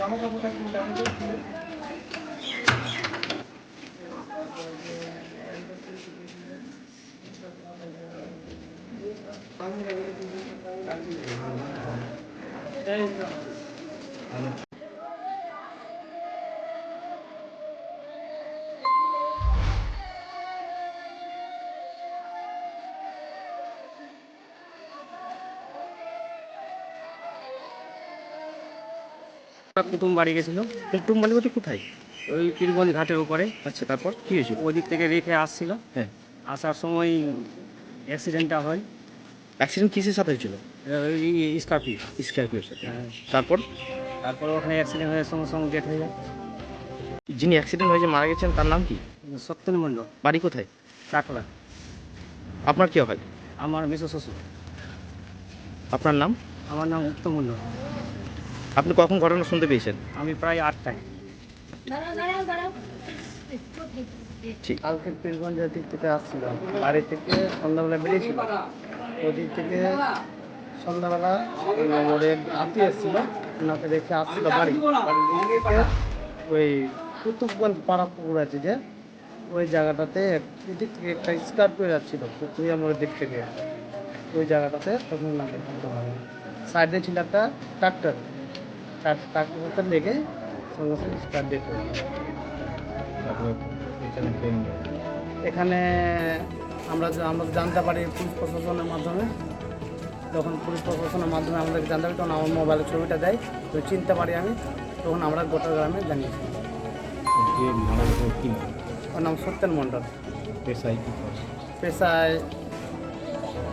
넘어가 보겠습니다. 네. কুটুম বাড়ি গেছিল। কুটুম বাড়ি বলতে কোথায়? ওই পীরগঞ্জ ঘাটের উপরে আচ্ছা তারপর কি হয়েছিল? ওদিক থেকে রেখে আসছিল। হ্যাঁ। আসার সময় অ্যাক্সিডেন্টটা হয়। অ্যাক্সিডেন্ট কিসের সাথে হয়েছিল? ওই স্করপিও। স্কর্পিওর সাথে। তারপর? তারপর ওখানে অ্যাক্সিডেন্ট হয়ে সঙ্গে সঙ্গে ডেট হয়ে যায়। যিনি অ্যাক্সিডেন্ট হয়েছে মারা গেছেন তার নাম কি? সত্যেন মণ্ডল। বাড়ি কোথায়? চাকলা। আপনার কি হয়? আমার মেসো শ্বশুর। আপনার নাম? আমার নাম উত্তম মণ্ডল। আপনি কখন ঘটনা শুনতে পেয়েছেন? আমি প্রায় আটটায়। ঠিক। কালকে পীরগঞ্জের দিক থেকে আসছিলাম। বাড়ি থেকে সন্ধ্যাবেলা বেরিয়েছিল ওদিক থেকে সন্ধ্যাবেলা ওদের আত্মীয় এসেছিল। ওনাকে দেখে আসছিল বাড়ি। বাড়ির ওই কুতুবগঞ্জ পাড়া পুকুর আছে যে ওই জায়গাটাতে এদিক থেকে একটা স্কার্পিও যাচ্ছিল। পুকুরিয়া মোড়ের দিক থেকে ওই জায়গাটাতে তখন ওনাকে সাইডে ছিল একটা ট্রাক্টর। সঙ্গে সঙ্গে। এখানে আমরা আমরা জানতে পারি পুলিশ প্রশাসনের মাধ্যমে। যখন পুলিশ প্রশাসনের মাধ্যমে আমাদেরকে জানতে পারি তখন আমার মোবাইলে ছবিটা দেয়। তো চিনতে পারি আমি তখন আমরা গোটা গ্রামে জানিয়েছি। ওর নাম সত্যেন মণ্ডল। পেশায়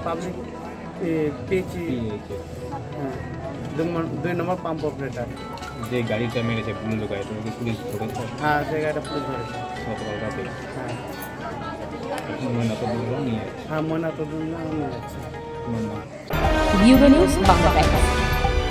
পাবলিক পেয়েছি হ্যাঁ। দুই নম্বর- পাম্প অপারেটার যে গাড়িটা মেরেছে পুলিশ গাড়ি তোমাকে পুলিশ ধরেছে? হ্যাঁ সে গাড়িটা পুলিশ ধরেছে। গতকাল রাতে। হ্যাঁ। ময়নাত বুলবুল নিয়ে হ্যাঁ ময়না তো নিয়ে যাচ্ছে। নাম ইউরো বাংলা